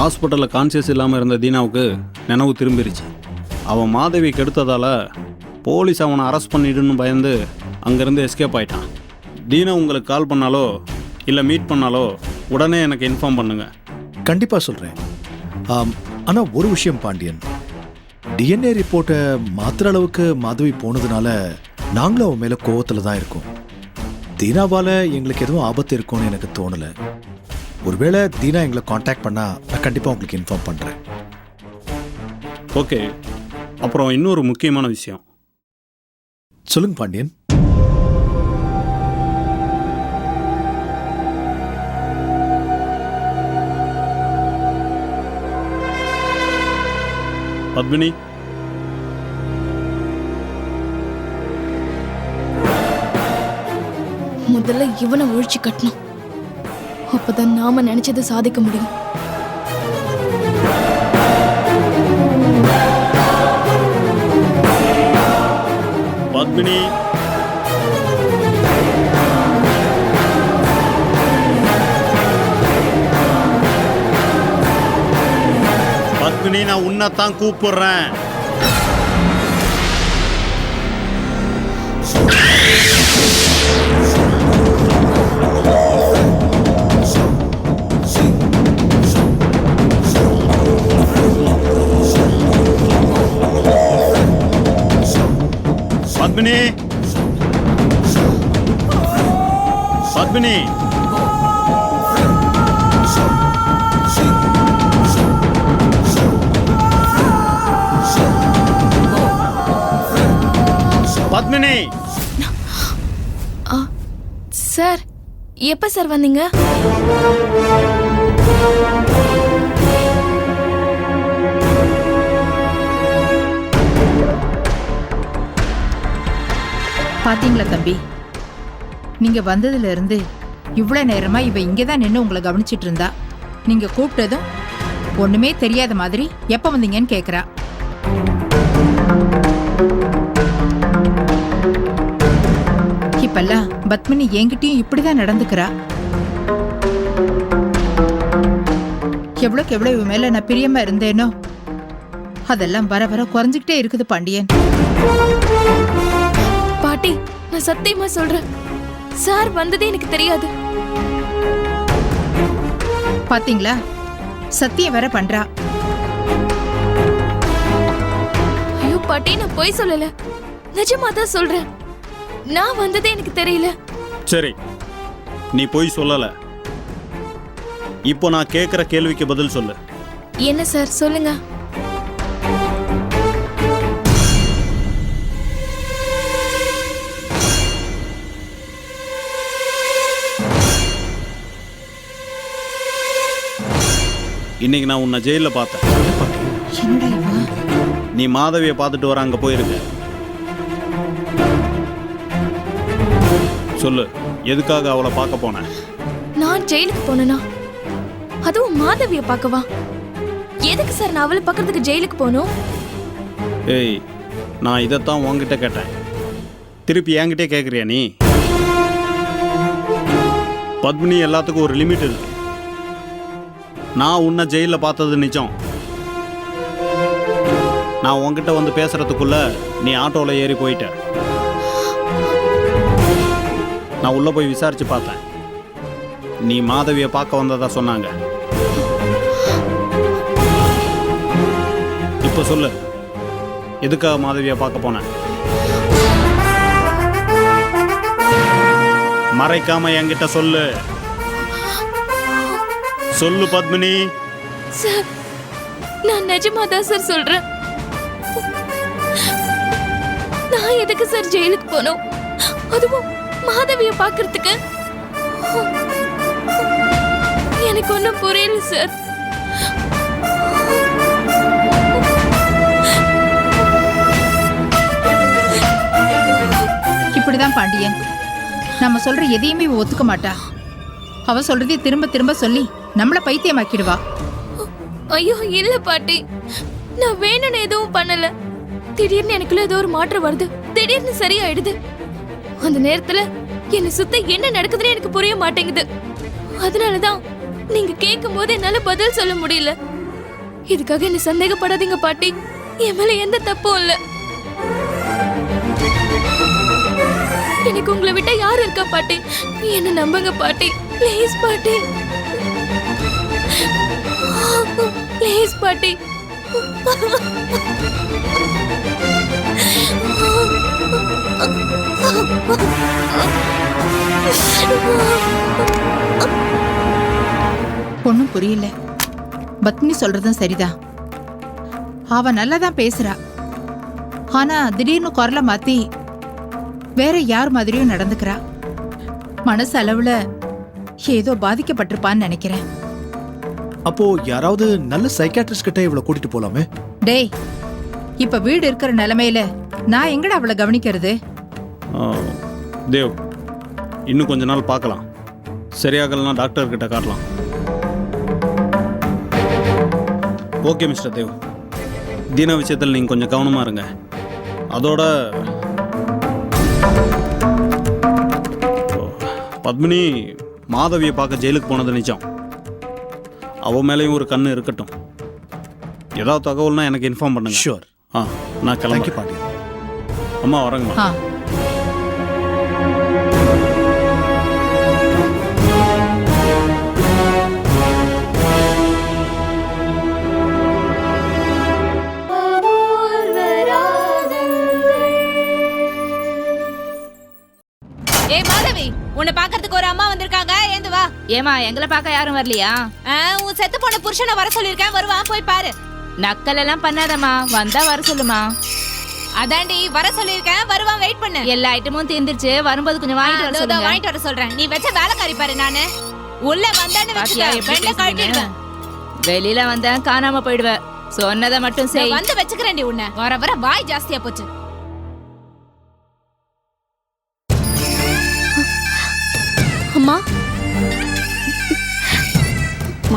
ஹாஸ்பிட்டலில் கான்சியஸ் இல்லாமல் இருந்த தீனாவுக்கு நினைவு திரும்பிருச்சு. அவன் மாதவி கெடுத்ததால் போலீஸ் அவனை அரெஸ்ட் பண்ணிடுன்னு பயந்து அங்கேருந்து எஸ்கேப் ஆயிட்டான். தீனா உங்களுக்கு கால் பண்ணாலோ இல்லை மீட் பண்ணாலோ உடனே எனக்கு இன்ஃபார்ம் பண்ணுங்க. கண்டிப்பாக சொல்கிறேன் ஆனால் ஒரு விஷயம் பாண்டியன். டிஎன்ஏ ரிப்போர்ட்டை மாத்திர அளவுக்கு மாதவி போனதுனால நாங்களும் அவன் மேலே கோவத்தில் தான் இருக்கோம். தீனாவால் எங்களுக்கு எதுவும் ஆபத்து இருக்கும்னு எனக்கு தோணல. ஒருவேளை தீனா எங்களை காண்டாக்ட் பண்ணா நான் கண்டிப்பா உங்களுக்கு இன்ஃபார்ம் பண்றேன். ஓகே. அப்புறம் இன்னொரு முக்கியமான விஷயம். சொல்லுங்க பாண்டியன். பத்மினி. முதல்ல இவனை ஒழிச்சு கட்டணும். அப்பதான் நாம நினைச்சதை சாதிக்க முடியும். பத்மினி. பத்மினி நான் உன்னைத்தான் கூப்பிடுறேன். பத்மினி பத்மினி. பத்மினி சார் எப்ப சார் வந்தீங்க? பாத்தீங்களா தம்பி? நீங்க வந்ததுல இருந்து நேரமாக நேரமா இவ இங்கே தான் நின்று உங்களை கவனிச்சிட்டு இருந்தா. நீங்க கூப்பிட்டதும் ஒண்ணுமே தெரியாத மாதிரி எப்ப வந்தீங்கன்னு கேக்குறா. இப்பெல்லாம் பத்மினி என்கிட்டயும் இப்படிதான் நடந்துக்கிறா. எவ்வளோக்கு எவ்வளோ இவ மேல நான் பிரியமா இருந்தேனோ அதெல்லாம் வர வர குறைஞ்சிக்கிட்டே இருக்குது பாண்டியன். பாட்டி நான் சத்தியமா சொல்றேன். சார் வந்ததே எனக்கு தெரியாது. பாத்தீங்களா? சத்தியம் வேற பண்றா. ஐயோ பாட்டி நான் பொய் சொல்லல. நிஜமா தான் சொல்றேன். நான் வந்ததே எனக்கு தெரியல. சரி நீ போய் சொல்லல. இப்போ நான் கேட்குற கேள்விக்கு பதில் சொல்லு. என்ன சார் சொல்லுங்க. இன்னைக்கு நான் உன்னை ஜெயிலில் பார்த்தேன். நீ மாதவியை பார்த்துட்டு வர அங்கே போயிருக்க. சொல்லு எதுக்காக அவளை பார்க்க போனேன் நான் ஜெயிலுக்கு போனேனா? அதுவும் மாதவிய பார்க்கவா? எதுக்கு சார் நான் அவளை பார்க்கறதுக்கு ஜெயிலுக்கு போகணும் ஏய் நான் இதைத்தான் உன்கிட்ட கேட்டேன். திருப்பி என்கிட்டே கேட்குறியா நீ? பத்மினி எல்லாத்துக்கும் ஒரு லிமிட் இருக்கு. நான் உன்னை ஜெயிலில் பார்த்தது நிஜம். நான் உங்ககிட்ட வந்து பேசுறதுக்குள்ள நீ ஆட்டோவில் ஏறி போயிட்ட. நான் உள்ளே போய் விசாரிச்சு பார்த்தேன். நீ மாதவியை பார்க்க வந்ததா சொன்னாங்க. இப்போ சொல்லு எதுக்காக மாதவியை பார்க்க போனேன் மறைக்காம என்கிட்ட சொல்லு. சொல்லு பத்மினி. சார் நான் நிஜமா தான் சார் சொல்றேன். நான் எதுக்கு சார் ஜெயிலுக்கு போனோம்? அதுவும் மாதவிய பார்க்கறதுக்கு. எனக்கு ஒன்றும் புரியல சார். இப்படிதான் பாண்டியன். நம்ம சொல்ற எதையுமே ஒத்துக்க மாட்டா. அவ சொல்றதே திரும்ப திரும்ப சொல்லி நம்மள பைத்தியமாக்கிடுவா. ஐயோ இல்ல பாட்டி. நான் வேணும்னு எதுவும் பண்ணல. திடீர்னு எனக்குள்ள ஏதோ ஒரு மாற்றம் வருது. திடீர்னு சரியாயிடுது. அந்த நேரத்துல என்னை சுத்த என்ன நடக்குதுன்னு எனக்கு புரிய மாட்டேங்குது. அதனாலதான் நீங்க கேட்கும் போது என்னால பதில் சொல்ல முடியல. இதுக்காக என்ன சந்தேகப்படாதீங்க பாட்டி. என் மேல எந்த தப்பும் இல்ல. எனக்கு உங்களை விட்டா யார் இருக்கா பாட்டி? என்ன நம்புங்க பாட்டி. ப்ளீஸ் பாட்டி. ப்ளீஸ் பாட்டி. ஒன்றும் புரியல. பத்மினி சொல்றதும் சரிதான் அவ நல்லா தான் பேசுறா. ஆனா திடீர்னு குரலை மாத்தி வேற யார் மாதிரியும் நடந்துக்கிறா. மனசு அளவுல ஏதோ பாதிக்கப்பட்டிருப்பான்னு நினைக்கிறேன். அப்போ யாராவது நல்ல சைக்காட்ரிஸ்ட் கிட்ட இவளை கூட்டிட்டு போலாமே? டேய் இப்ப வீடு இருக்கிற நிலைமையில நான் எங்கடா அவளை கவனிக்கிறது? ஆ, தேவ் இன்னும் கொஞ்ச நாள் பார்க்கலாம். சரியாகலன்னா டாக்டர் கிட்ட காட்டலாம். Okay mister Dev. தீனா விஷயத்தில் நீங்கள் கொஞ்சம் கவனமாக இருங்க. அதோட பத்மினி மாதவியை பார்க்க ஜெயிலுக்கு போனது நிஜம். அவ மேலேயும் ஒரு கண்ணு இருக்கட்டும். ஏதாவது தகவல்னா எனக்கு இன்ஃபார்ம் பண்ணுங்க. ஷூர் ஆ நான் கிளம்பி பாண்டியன். அம்மா வரேங்கம்மா. உன்னை பாக்குறதுக்கு ஒரு அம்மா வந்திருக்காங்க. ஏந்து வா. ஏமா எங்களை பார்க்க யாரும் வரலையா? உன் செத்து போன புருஷனை வர சொல்லிருக்கேன் வருவான் போய் பாரு. நக்கல் எல்லாம் பண்ணாதம்மா. வந்தா வர சொல்லுமா. அதாண்டி வர சொல்லிருக்கேன் வருவான் வெயிட் பண்ணு. எல்லா ஐட்டமும் தீர்ந்துருச்சு. வரும்போது கொஞ்சம் வாங்கிட்டு வர சொல்லுங்க. வாங்கிட்டு வர சொல்றேன். நீ வச்ச வேலைக்காரி பாரு நானு. உள்ள வந்தான்னு எப்படி வெள்ள கழட்டிடுவேன்? வெளியில வந்தா காணாம போயிடுவ சொன்னதை மட்டும் செய். வந்து வச்சுக்கிறேன்டி உன்னை. வர வர வாய் ஜாஸ்தியா போச்சு.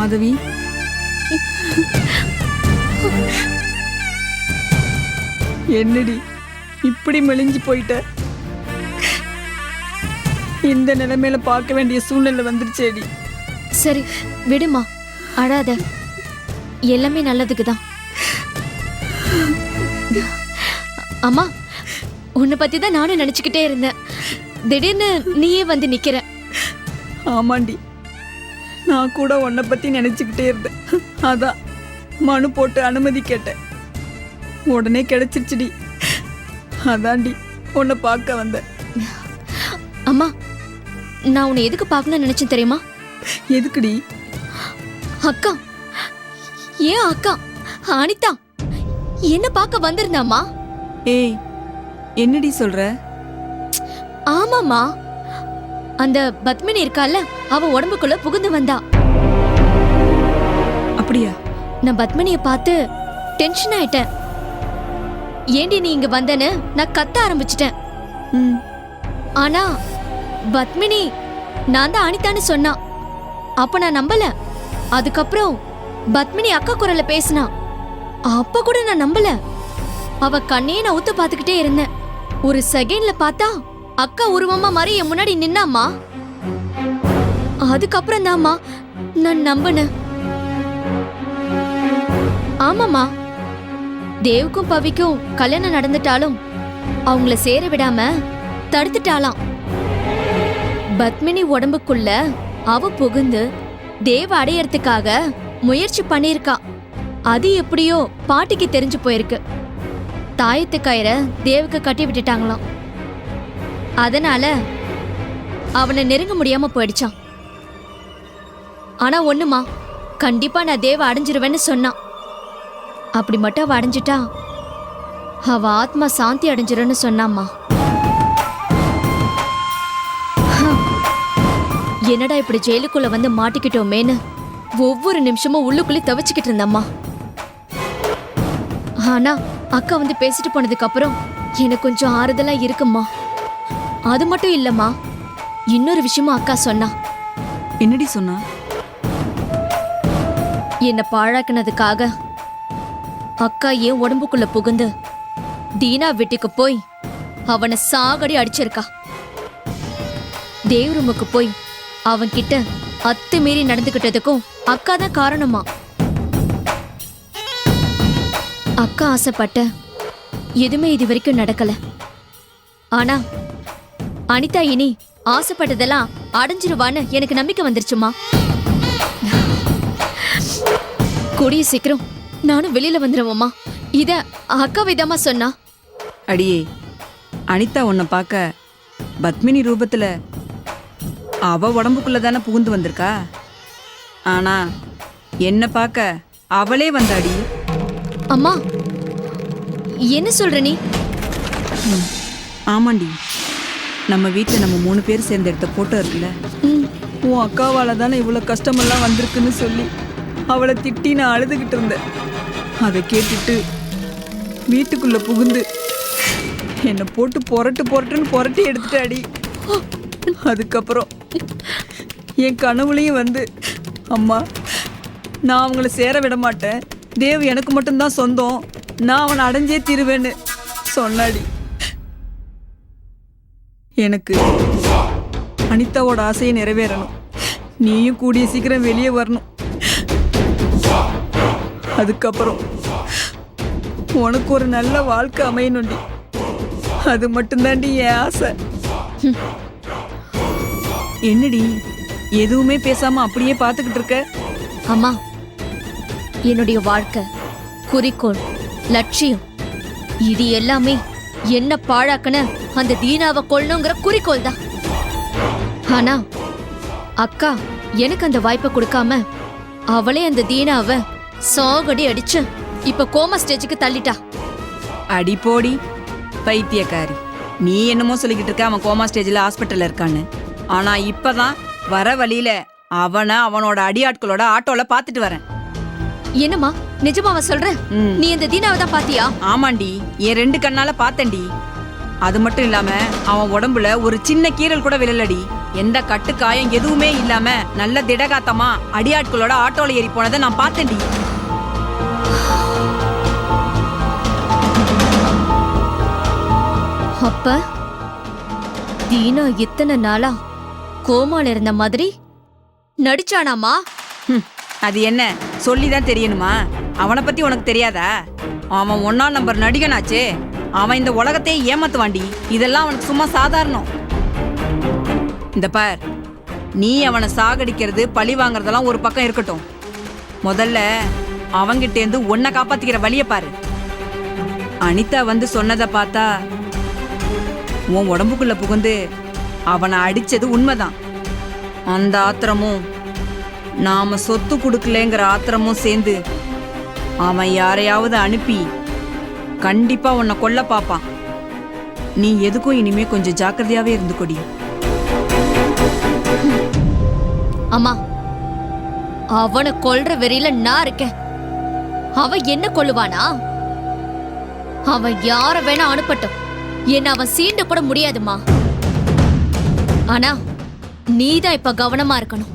மாதவி. என்னடி இப்படி மெலிஞ்சு போயிட்ட? இந்த நிலைமையில பார்க்க வேண்டிய சூழ்நிலை வந்துருச்சேடி. சரி விடுமா அழாத. எல்லாமே நல்லதுக்கு தான் அம்மா உன்னை பத்தி தான் நானும் நினைச்சுக்கிட்டே இருந்தேன். திடீர்னு நீயே வந்து நிக்கிற. ஆமாண்டி. நான் கூட உன்னை பத்தி நினைச்சுக்கிட்டே இருந்தேன். அதான் மனு போட்டு அனுமதி கேட்டேன். உடனே கிடைச்சிருச்சுடி. அதான்டி உன்னை பார்க்க வந்தேன். அம்மா நான் உன்னை எதுக்கு பார்க்கணும்னு நினைச்சேன் தெரியுமா? எதுக்குடி? அக்கா ஏன் அக்கா அனிதா என்ன பார்க்க வந்திருந்தாம்மா? ஏய் என்னடி சொல்ற? ஆமாம்மா. அந்த பத்மினி இருக்கால அவ உடம்புக்குள்ள புகுந்து வந்தா. அப்படியா? நான் பத்மினிய பார்த்து டென்ஷன் ஆயிட்டேன். ஏண்டி நீ இங்க வந்தேன்னு நான் கத்த ஆரம்பிச்சிட்டேன். ஆனா பத்மினி நான் தான் அனிதான்னு சொன்னா. அப்ப நான் நம்பல. அதுக்கப்புறம் பத்மினி அக்கா குரல்ல பேசினா. அப்ப கூட நான் நம்பல. அவ கண்ணையே நான் உத்து பார்த்துக்கிட்டே இருந்தேன். ஒரு செகண்ட்ல பார்த்தா அக்கா உருவமா மாதிரி என் முன்னாடி நின்னாமா அதுக்கப்புறம் தான்மா நான் நம்பினேன். ஆமாம்மா. தேவுக்கும் பவிக்கும் கல்யாணம் நடந்துட்டாலும் அவங்கள சேர விடாம தடுத்துட்டாலாம் பத்மினி உடம்புக்குள்ள அவ புகுந்து தேவ அடையறதுக்காக முயற்சி பண்ணியிருக்கா. அது எப்படியோ பாட்டிக்கு தெரிஞ்சு போயிருக்கு. தாயத்து கயிறை தேவுக்கு கட்டி விட்டுட்டாங்களாம். அதனால அவனை நெருங்க முடியாம போயிடுச்சான். ஆனா ஒண்ணுமா கண்டிப்பா நான் தேவ அடைஞ்சிருவேன்னு சொன்னான். அப்படி மட்டும் அவ அடைஞ்சிட்டா அவ ஆத்மா சாந்தி அடைஞ்சிருன்னு சொன்னாம்மா. என்னடா இப்படி ஜெயிலுக்குள்ள வந்து மாட்டிக்கிட்டோமேன்னு ஒவ்வொரு நிமிஷமும் உள்ளுக்குள்ளே தவிச்சுக்கிட்டு இருந்தம்மா. ஆனா அக்கா வந்து பேசிட்டு போனதுக்கு அப்புறம் எனக்கு கொஞ்சம் ஆறுதலா இருக்கும்மா. அது மட்டும் இல்லம்மா. இன்னொரு விஷயமும் அக்கா சொன்னா. என்னடி சொன்னா? என்னை பாழாக்குனதுக்காக அக்கா ஏன் உடம்புக்குள்ள புகுந்து தீனா வீட்டுக்கு போய் அவனை சாகடி அடிச்சிருக்கா. தேவ் ரூமுக்கு போய் அவன்கிட்ட அத்துமீறி நடந்துகிட்டதுக்கும் அக்கா தான் காரணமா. அக்கா ஆசைப்பட்ட எதுவுமே இது வரைக்கும் நடக்கல. ஆனா அனிதா இனி ஆசைப்பட்டதெல்லாம் அடைஞ்சிருவான்னு எனக்கு நம்பிக்கை வந்துருச்சுமா கூடிய சீக்கிரம் நானும் வெளியில வந்துருவோம்மா. இத அக்கா விதமா சொன்னா. அடியே அனிதா உன்னை பார்க்க பத்மினி ரூபத்துல அவ உடம்புக்குள்ள தானே புகுந்து வந்திருக்கா? ஆனா என்ன பார்க்க அவளே வந்தாடி. அம்மா என்ன சொல்ற நீ? ஆமாண்டி. நம்ம வீட்டில் நம்ம மூணு பேர் சேர்ந்து எடுத்த ஃபோட்டோ இருக்குல்ல? உன் அக்காவால் தானே இவ்வளோ கஷ்டமெல்லாம் வந்திருக்குன்னு சொல்லி அவளை திட்டி நான் அழுதுகிட்டு இருந்தேன். அதை கேட்டுட்டு வீட்டுக்குள்ளே புகுந்து என்னை போட்டு புரட்டு புரட்டுன்னு புரட்டி எடுத்துட்டு அடி அதுக்கப்புறம் என் கனவுலையும் வந்து அம்மா நான் அவங்கள சேர விட மாட்டேன். தேவ் எனக்கு மட்டும்தான் சொந்தம். நான் அவனை அடைஞ்சே தீருவேன்னு சொன்னாடி. எனக்கு அனிதாவோட ஆசையை நிறைவேறணும். நீயும் கூடிய சீக்கிரம் வெளியே வரணும். அதுக்கப்புறம் உனக்கு ஒரு நல்ல வாழ்க்கை அமையணுண்டி அது மட்டும்தாண்டி என் ஆசை. என்னடி எதுவுமே பேசாம அப்படியே பார்த்துக்கிட்டு இருக்க? அம்மா என்னுடைய வாழ்க்கை குறிக்கோள் லட்சியம் இது எல்லாமே என்ன பாழாக்கன? அந்த தீனாவை கொல்லணுங்கிற குறிக்கோள் தான் ஆனா அக்கா எனக்கு அந்த வாய்ப்பை கொடுக்காம அவளே அந்த தீனாவை சாகடி அடிச்சு இப்ப கோமா ஸ்டேஜுக்கு தள்ளிட்டா. அடி போடி பைத்தியக்காரி. நீ என்னமோ சொல்லிக்கிட்டு இருக்க அவன் கோமா ஸ்டேஜ்ல ஹாஸ்பிட்டல்ல இருக்கான்னு. ஆனா இப்பதான் வர வழியில அவனை அவனோட அடியாட்களோட ஆட்டோல பாத்துட்டு வரேன். என்னம்மா? நிஜமாவா சொல்ற. நீ அந்த தீனாவை தான் பாத்தியா? ஆமாண்டி. என் ரெண்டு கண்ணால பார்த்தேன்டி. அது மட்டும் இல்லாம அவன் உடம்புல ஒரு சின்ன கீறல் கூட விழலடி. எந்த கட்டு காயம் எதுவுமே இல்லாம நல்ல திடகாத்தமா அடியாட்களோட ஆட்டோல ஏறி போனதை நான் பார்த்தேன்டி. அப்ப தீனா இத்தனை நாளா கோமால இருந்த மாதிரி நடிச்சானாமா? அது என்ன? சொல்லிதான் தெரியணுமா? அவனை பத்தி உனக்கு தெரியாதா? அவன் ஒன்னா நம்பர் நடிகனாச்சே. அவன் இந்த உலகத்தையே ஏமாத்துவாண்டி இதெல்லாம் அவனுக்கு சும்மா சாதாரணம். இந்த பார் நீ அவனை சாகடிக்கிறது பழி வாங்குறதெல்லாம் ஒரு பக்கம் இருக்கட்டும். முதல்ல அவங்கிட்டேருந்து உன்னை காப்பாத்திக்கிற வழியை பாரு. அனிதா வந்து சொன்னதை பார்த்தா உன் உடம்புக்குள்ள புகுந்து அவனை அடிச்சது உண்மைதான். அந்த ஆத்திரமும் நாம சொத்து கொடுக்கலங்கிற ஆத்திரமும் சேர்ந்து அவன் யாரையாவது அனுப்பி கண்டிப்பா உன்னை கொல்ல பாப்பான். நீ எதுக்கும் இனிமே கொஞ்சம் ஜாக்கிரதையாவே இருந்துக்கொடி. அம்மா அவனை கொல்ற வெறியில நான் இருக்கேன். அவன் என்ன கொல்லுவானா? அவன் யார வேணா அனுப்பட்டும். என்ன அவன் சீண்ட கூட முடியாதுமா ஆனா நீதான் இப்ப கவனமா இருக்கணும்.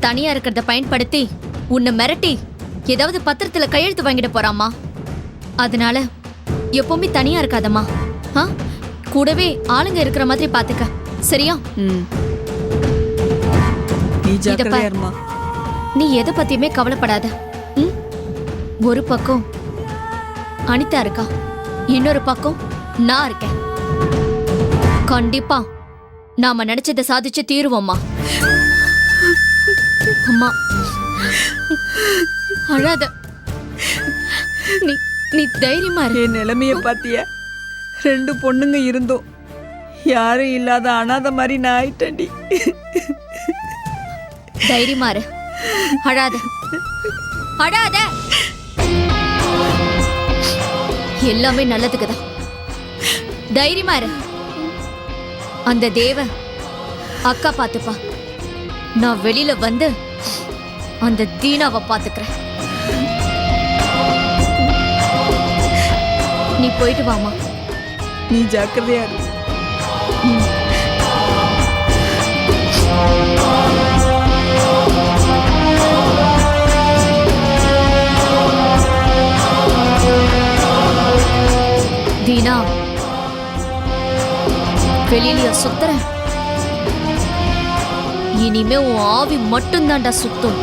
தனியா இருக்கிறத பயன்படுத்தி உன்னை மிரட்டி ஏதாவது பத்திரத்துல கையெழுத்து வாங்கிட போறாமா அதனால எப்பவுமே தனியா இருக்காதம்மா. ஆ? கூடவே ஆளுங்க இருக்கிற மாதிரி பாத்துக்க. சரியா? இத பார். நீ எதை பத்தியுமே கவலைப்படாத. ம்? ஒரு பக்கம் அனிதா இருக்கா. இன்னொரு பக்கம் நான் இருக்கேன். கண்டிப்பா நாம நினைச்சதை சாதிச்சு தீருவோம்மா. அம்மா. அழாத. நீ நீ தைரியமா இரு. என் நிலைமைய பாத்திய? ரெண்டு பொண்ணுங்க இருந்தோம். யாரும் இல்லாத அனாதை மாதிரி நான் ஆயிட்டேன்டி. தைரியமா இரு. அழாத. அழாத. எல்லாமே நல்லதுக்கு தான் தைரியமா இரு. அந்த தேவ அக்கா பாத்துப்பா. நான் வெளியில வந்து அந்த தீனாவை பாத்துக்கிறேன். நீ போயிட்டு வாமா நீ ஜாக்கிரதையா இரு. தீனா வெளியிலயா சுத்துற இனிமே உன் ஆவி மட்டும்தான்டா சுத்தும்.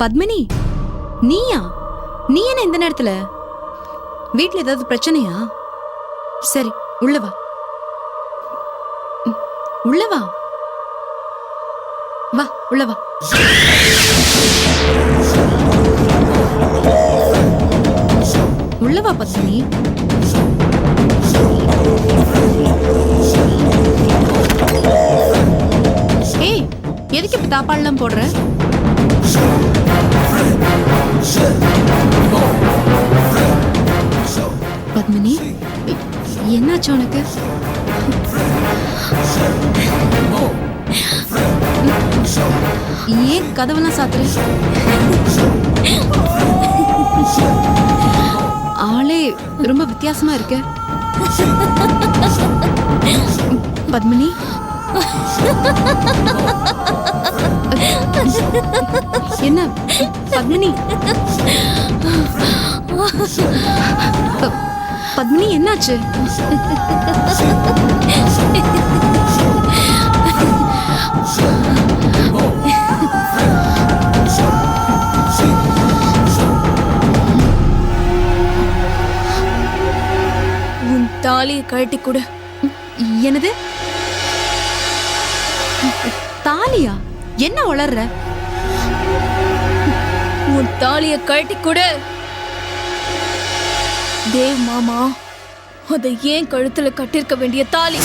பத்மினி நீயா? நீ என்ன இந்த நேரத்துல? வீட்டில் ஏதாவது பிரச்சனையா? சரி உள்ள வா. வா. வா உள்ளவா பத்மினி. ஏய் எதுக்கு இப்ப தாப்பாடெல்லாம் போடுற? பத்மினி என்னாச்சு உனக்கு? ஏன் கதவெல்லாம் சாத்துற? ஆளே ரொம்ப வித்தியாசமா இருக்க. பத்மினி என்ன? பத்மினி? பத்மினி என்னாச்சு? உன் தாலியை கழட்டி கொடு. என்னது? தாலியா? என்ன வளர்ற? உன் தாலியை கழட்டி கொடு. தேவ் மாமா அதை ஏன் கழுத்துல கட்டிருக்க வேண்டிய தாலி?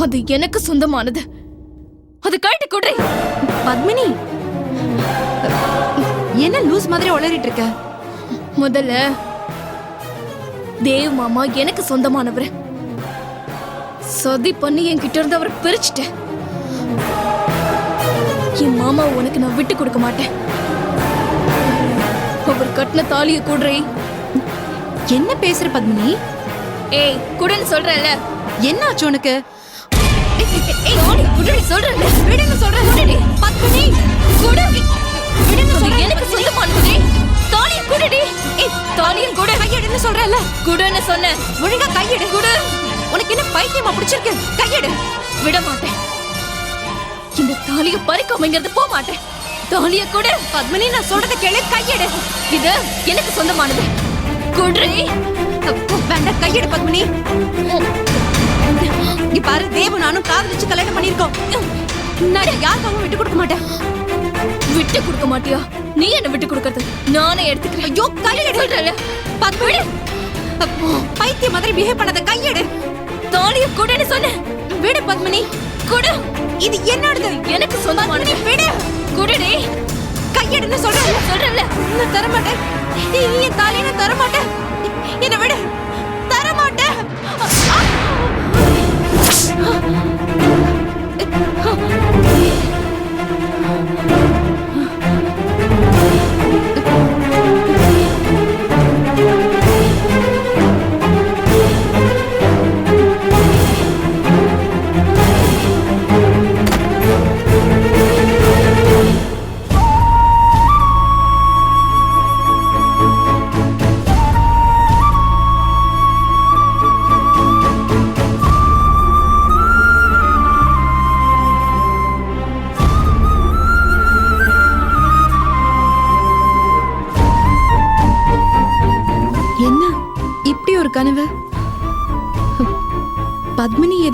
அது எனக்கு சொந்தமானது. அது கழட்டி கொடு. பத்மினி என்ன லூஸ் மாதிரி உளறிட்டு இருக்க? முதல்ல தேவ் மாமா எனக்கு சொந்தமானவர். சதி பண்ணி என்கிட்ட இருந்து அவரை பிரிச்சுட்டேன். என் மாமா உனக்கு நான் விட்டு கொடுக்க மாட்டேன். அவர் கட்டின தாலியை கூடுறே. என்ன பேசுற பத்மினி? ஏய் குடுன்னு சொல்றேன்ல. என்ன ஆச்சு உனக்கு? ஏய் குடுன்னு சொல்றேன்ல. விடுன்னு சொல்றேன் குடுடி பத்மினி குடு. விடுன்னு சொல்றேன் எனக்கு சொந்தமானது தாலியை குடுடி. ஏய் தாலியை குடு. கையெடுன்னு சொல்றேன்ல. குடுன்னு சொன்னேன். ஒழுங்கா கையெடு குடு. உனக்கு என்ன பைத்தியமா பிடிச்சிருக்கு? கையெடு. விட மாட்டேன். இந்த தாலிய பறிக்கோமைங்கிறது போக மாட்டேன். தாலிய கூட. பத்மினி நான் சொல்றத கேளு. கையெடு. இது எனக்கு சொந்தமானது. குடுறி. வேண்டாம். கையெடு பத்மினி. இங்க பாரு தேவ நானும் காதலிச்சு கல்யாணம் பண்ணிருக்கோம் நான் யாருக்காகவும் விட்டு கொடுக்க மாட்டேன். விட்டு கொடுக்க மாட்டியா? நீ என்ன விட்டு கொடுக்கறது? நானே எடுத்துக்கிறேன். ஐயோ கையெடு. பத்மினி. பைத்திய மாதிரி பிஹேவ் பண்ணாத. கையெடு. தாலிய கொடுன்னு சொன்னேன் விடு பத்மினி. கொடு. இது என்னோடது. எனக்கு சொந்தமானது விடு. குடுடி. கையெடுன்னு சொல்றேன் சொல்றேன்ல. நான் தர மாட்டேன் நீ என் தாலியை நான் தர மாட்டேன் என்ன விடு. தர மாட்டேன் என்ன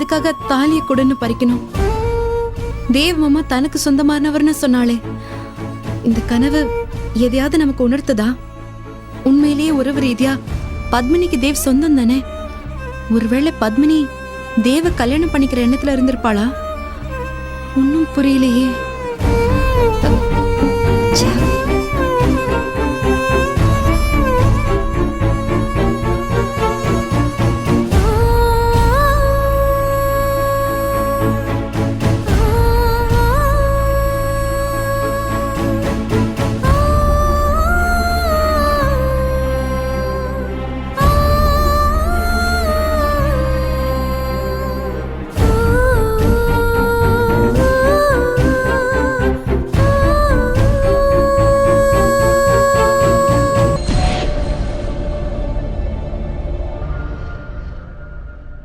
எதுக்காக தாலியை கொடுன்னு பறிக்கணும். தேவ் மாமா தனக்கு சொந்தமானவர்னு சொன்னாலே இந்த கனவு எதையாவது நமக்கு உணர்த்துதா? உண்மையிலேயே உறவு ரீதியா பத்மினிக்கு தேவ் சொந்தம் தானே? ஒருவேளை பத்மினி தேவ கல்யாணம் பண்ணிக்கிற எண்ணத்துல இருந்திருப்பாளா? ஒன்னும் புரியலையே.